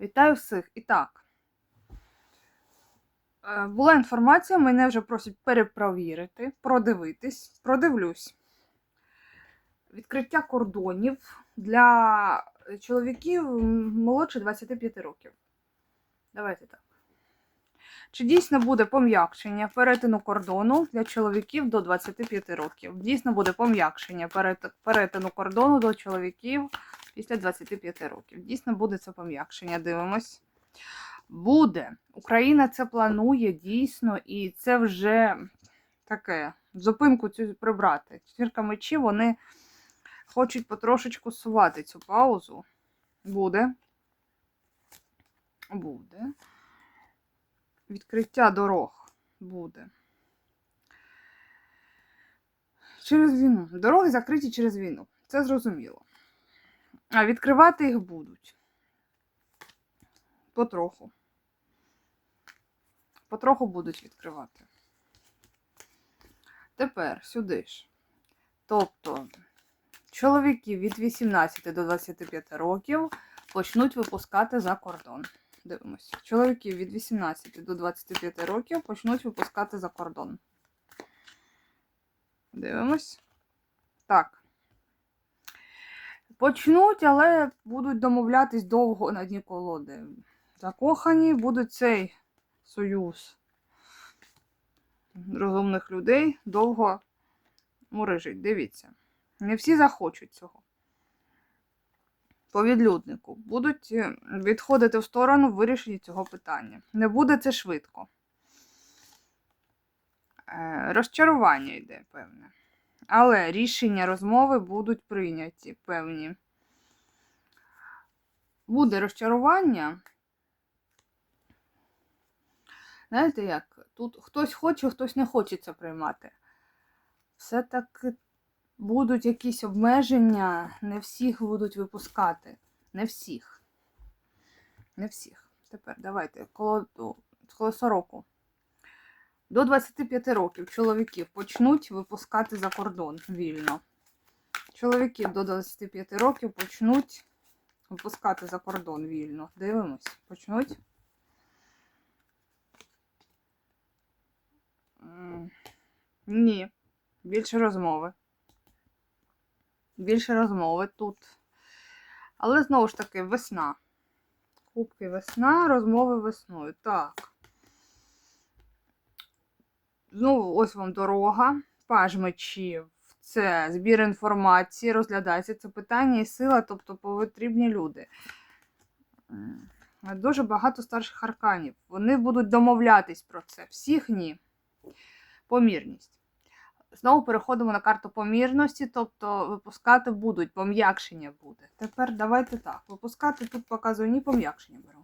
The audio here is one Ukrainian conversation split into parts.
Вітаю всіх. І так. е, Була інформація, мене вже просять перепровірити, продивитись, продивлюсь. Відкриття кордонів для чоловіків молодше 25 років. Давайте так. Чи дійсно буде пом'якшення перетину кордону для чоловіків до 25 років? Дійсно буде пом'якшення перетину кордону до чоловіків після 25 років. Дійсно буде це пом'якшення. Дивимось. Буде. Україна це планує дійсно, і це вже таке зупинку цю прибрати. Четвірка мечів вони хочуть потрошечку сувати цю паузу. Буде. Буде. Відкриття дорог буде. Через війну. Дороги закриті через війну. Це зрозуміло. А відкривати їх будуть. Потроху. Потроху будуть відкривати. Тепер сюди ж. Тобто, чоловіків від 18 до 25 років почнуть випускати за кордон. Дивимося. Чоловіків від 18 до 25 років почнуть випускати за кордон. Дивимось. Так. Почнуть, але будуть домовлятись довго на дні колоди. Закохані будуть цей союз розумних людей довго мурижить. Дивіться. Не всі захочуть цього. По відлюднику будуть е, відходити в сторону в вирішенні цього питання. Не буде це швидко. Е, Розчарування йде, певне. Але рішення розмови будуть прийняті певні. Буде розчарування. Знаєте як? Тут хтось хоче, хтось не хоче це приймати. Все-таки будуть якісь обмеження, не всіх будуть випускати. Не всіх. Не всіх. Тепер давайте коло, колесо року. До 25 років чоловіків почнуть випускати за кордон вільно. Чоловіків до 25 років почнуть випускати за кордон вільно. Дивимось. Почнуть. Ні. Більше розмови. Більше розмови тут. Але знову ж таки, весна. Кубки весна, розмови весною. Так. Знову ось вам дорога, паж мечів. Це збір інформації, розглядається це питання і сила, тобто потрібні люди. Дуже багато старших арканів. Вони будуть домовлятись про це. Всіх ні. Помірність. Знову переходимо на карту помірності, тобто випускати будуть, пом'якшення буде. Тепер давайте так. Випускати тут показую ні пом'якшення беру.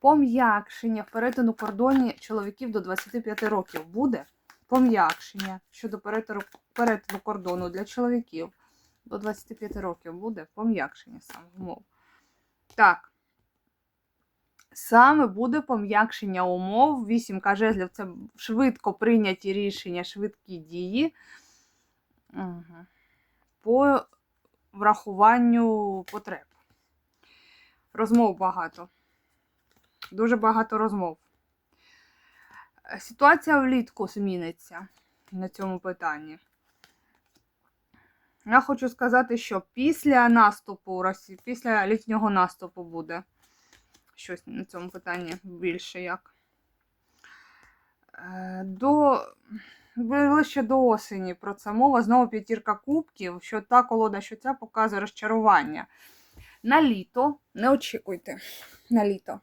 Пом'якшення перетину кордоні чоловіків до 25 років буде. Пом'якшення щодо перетину, кордону для чоловіків до 25 років буде пом'якшення саме умов. Так. Саме буде пом'якшення умов. Вісімка жезлів це швидко прийняті рішення, швидкі дії. Угу. По врахуванню потреб. Розмов багато. Дуже багато розмов. Е, Ситуація влітку зміниться на цьому питанні. Я хочу сказати, що після наступу Росії, після літнього наступу буде щось на цьому питанні більше як. Е, До ближче до осені про це мова. Знову п'ятірка кубків, що та колода, що ця показує розчарування. На літо, не очікуйте на літо.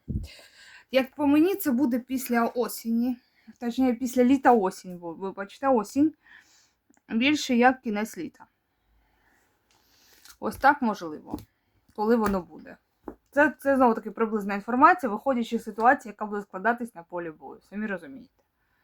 Як по мені, це буде після осені. Точніше, після літа осінь, бо вибачте, осінь. Більше як кінець літа. Ось так можливо, коли воно буде. Це, це знову таки приблизна інформація, виходячи з ситуації, яка буде складатись на полі бою. Самі розумієте.